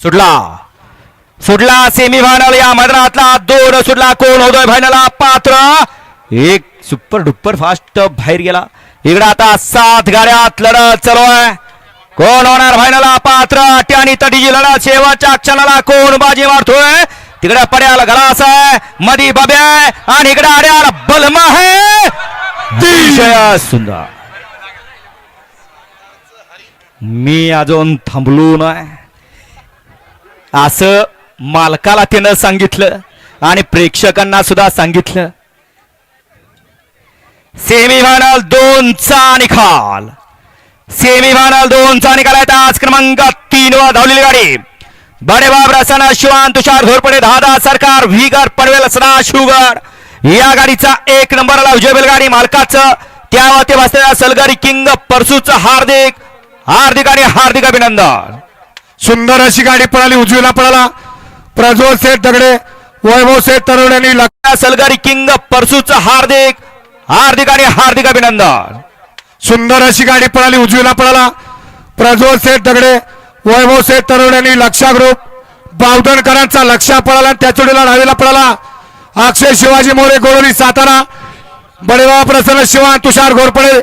सुटला. सुटला semi final या मैदानातला. दोन सुटला कोण होतोय फायनलला पात्र. एक सुपर डुपर फास्ट बाहेर गेला. इकडे आता सात गाड्यात लढत चालू आहे. कोण होणार फायनलला पात्र? अटी आणि तटीची लढत. शेवटच्या क्षणाला कोण बाजी मारतोय? तिकडे पड्याला घडास आहे. मधी बब्या आणि इकडे आड्याला बलमा आहे. सुंदर. मी अजून थांबलो नाही. असं मालकाला त्यानं सांगितलं आणि प्रेक्षकांना सुद्धा सांगितलं. सेमीफायनल दोनचा निकाल. सेमीफायनल दोनचा निकाल आहे. आज क्रमांक तीन वर धावलेली गाडी. बडेबाब रसाना शिवान तुषार घोरपडे दहा सरकार व्हीगर पनवेल सदा शुगर या गाडीचा एक नंबरला विजय बैलगाडी मालकाचं त्यावर ते बसलेल्या सलगारी किंग परसूचं हार्दिक हार्दिक आणि हार्दिक अभिनंदन. सुंदर अशी गाडी पळाली उजवीला पळाला. प्रज्वल सेठ दगडे वैभव सेठ तरुण त्या सलगारी किंग परसूचा हार्दिक हार्दिक आणि हार्दिक अभिनंदन. सुंदर अशी गाडी पळाली उजवीला पळाला. प्रज्वल सेठ दगडे वैभव सेठ तरुण यांनी लक्षा ग्रुप बावधनकरांचा लक्षा पळाला त्याचोडीला डावीला पळाला. अक्षय शिवाजी मोरे गोरोली सातारा. बडेबाबा प्रसन्न शिवान तुषार घोरपडे.